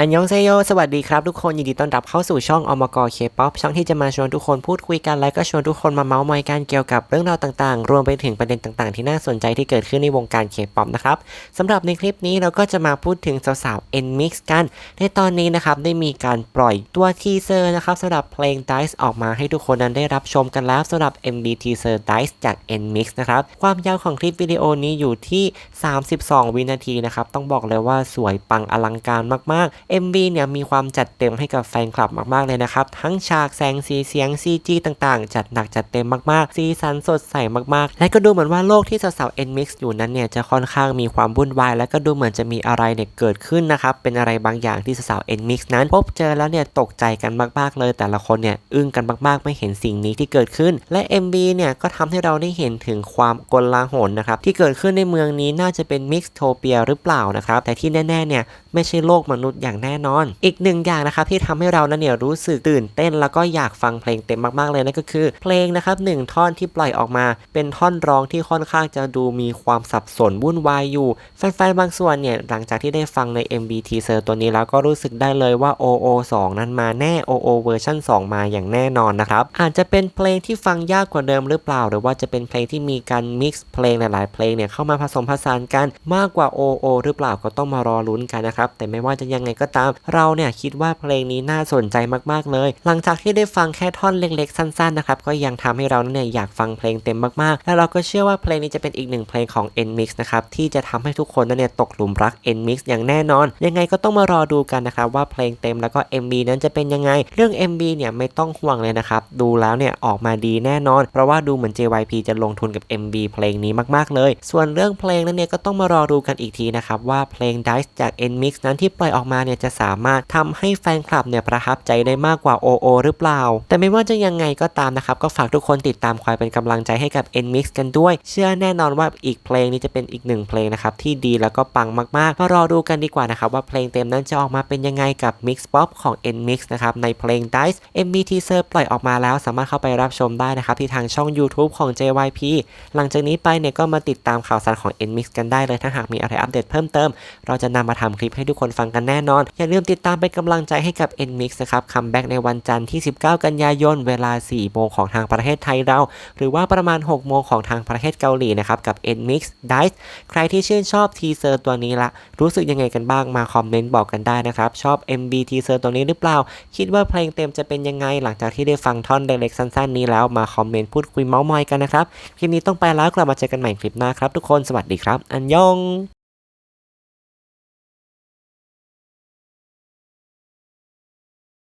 อันยองเซโย สวัสดีครับทุกคน ยินดีต้อนรับเข้าสู่ช่องอมกเคป๊อปช่องที่จะมาชวนทุกคนพูดคุยกัน และก็ชวนทุกคนมาเมาส์มอยกันเกี่ยวกับเรื่องราวต่างๆ รวมไปถึงประเด็นต่างๆ ที่น่าสนใจที่เกิดขึ้นในวงการเคป๊อปนะครับสำหรับในคลิปนี้เราก็จะมาพูดถึงสาวๆ N-Mix กัน ในตอนนี้นะครับได้มีการปล่อยตัวทีเซอร์นะครับสำหรับเพลง Dice ออกมาให้ทุกคนนั้นได้รับชมกันแล้วสำหรับ MV teaser Dice จาก N-Mix นะครับความยาวของคลิปวิดีโอนี้อยู่ที่ 32 วินาทีนะครับต้องบอกเลยว่าสวยปังอลังการมากๆ MV เนี่ยมีความจัดเต็มให้กับแฟนคลับมากๆเลยนะครับ ทั้งฉากแสงสีเสียง CG ต่างๆ จัดหนักจัดเต็มมากๆ สีสันสดใสมากๆ และก็ดูเหมือนว่าโลกที่สาวๆ N-Mix อยู่นั้นเนี่ยจะค่อนข้างมีความวุ่นวาย และก็ดูเหมือนจะมีอะไรเนี่ยเกิดขึ้นนะครับ เป็นอะไรบางอย่างที่สาวๆ N-Mix นั้น พบเจอแล้วเนี่ยตกใจกันมากๆเลย แต่ละคนเนี่ยอึ้งกันมากๆ ไม่เห็นสิ่งนี้ที่เกิดขึ้น และ MV เนี่ยก็ทำให้เราได้เห็นถึงความกลาหลนะครับที่เกิดขึ้นในเมืองนี้น่าจะเป็นมิกซ์โทเปียหรือเปล่านะครับแต่ที่แน่ๆเนี่ยไม่ใช่โลกมนุษย์อย่างแน่นอน อีกหนึ่งอย่างนะครับที่ทำให้เรานั้นเนี่ยรู้สึกตื่นเต้นแล้วก็อยากฟังเพลงเต็มมากๆเลยนั่นก็คือ เพลงนะครับหนึ่งท่อนที่ปล่อยออกมา เป็นท่อนร้องที่ค่อนข้างจะดูมีความสับสนวุ่นวายอยู่แฟนๆบางส่วนเนี่ยหลังจากที่ได้ฟังใน MV teaser ตัวนี้แล้วก็รู้สึกได้เลยว่า OO 2 นั้นมาแน่ OO เวอร์ชัน2 มาอย่างแน่นอนนะครับอาจจะเป็นเพลงที่ฟังยากกว่าเดิมหรือเปล่า หรือว่าจะเป็นเพลงที่มีการมิกซ์เพลงหลายๆเพลงเนี่ยเข้ามาผสมผสานกันมากกว่า OO หรือเปล่าก็ต้องมารอลุ้นกันนะครับแต่ไม่ว่าจะยังไงก็ตาม เราเนี่ยคิดว่าเพลงนี้น่าสนใจมากๆเลย หลังจากที่ได้ฟังแค่ท่อนเล็กๆ สั้นๆนะครับก็ยังทำให้เราเนี่ยอยากฟังเพลงเต็มมากๆ แล้วเราก็เชื่อว่าเพลงนี้จะเป็นอีกหนึ่งเพลงของ N-Mix นะครับที่จะทำให้ทุกคนนั้นเนี่ยตกหลุมรัก N-Mix อย่างแน่นอน ยังไงก็ต้องมารอดูกันนะครับว่าเพลงเต็มแล้วก็ MV นั้นจะเป็นยังไง เรื่อง MV เนี่ยไม่ต้องห่วงเลยนะครับดูแล้วเนี่ยออกมาดีแน่นอน เพราะว่าดูเหมือน JYP จะลงทุนกับ MV เพลงนี้มากๆเลย ส่วนเรื่องเพลงนั้นเนี่ยก็ต้องมารอดูกันอีกทีนะครับว่าเพลง Dice จาก N-Mix นั้นที่ปล่อยออกมาเนี่ยจะสามารถทำให้แฟนคลับเนี่ยประทับใจได้มากกว่า OO หรือเปล่า แต่ไม่ว่าจะยังไงก็ตามนะครับก็ฝากทุกคนติดตามคอยเป็นกำลังใจให้กับ N-Mix กันด้วย เชื่อแน่นอนว่าอีกเพลงนี้จะเป็นอีกหนึ่งเพลงนะครับที่ดีแล้วก็ปังมากๆมารอดูกันดีกว่านะครับว่าเพลงเต็มนั้นจะออกมาเป็นยังไงกับ Mix Pop ของ N-Mix นะครับในเพลง Dice MV teaser ปล่อยออกมาแล้ว สามารถเข้าไปรับชมได้นะครับที่ทางช่อง YouTube ของ JYP หลังจากนี้ไปเนี่ยก็มาติดตามข่าวสารของ N-Mix กันได้เลยถ้าหากมีอะไรอัปเดตเพิ่มเติม เราจะนำมาทำคลิปให้ทุกคนฟังกันแน่นอนอย่าลืมติดตามเป็นกำลังใจให้กับ N-Mix นะครับคัมแบ็กในวันจันทร์ที่ 19 กันยายน เวลา 4 โมงของทางประเทศไทยเรา หรือว่าประมาณ 6 โมงของทางประเทศเกาหลีนะครับกับ N-Mix Dice ใครที่ชื่นชอบทีเซอร์ตัวนี้ละรู้สึกยังไงกันบ้างมาคอมเมนต์บอกกันได้นะครับ ชอบ MB ทีเซอร์ตัวนี้หรือเปล่า คิดว่าเพลงเต็มจะเป็นยังไงหลังจากที่ได้ฟังท่อนเล็กๆสั้นๆ นี้แล้วมาคอมเมนต์พูดคุยเมาส์มอยกันนะครับคลิปนี้ต้องไปแล้วกลับมาเจอกันใหม่คลิปหน้าครับทุกคนสวัสดีครับ อันยอง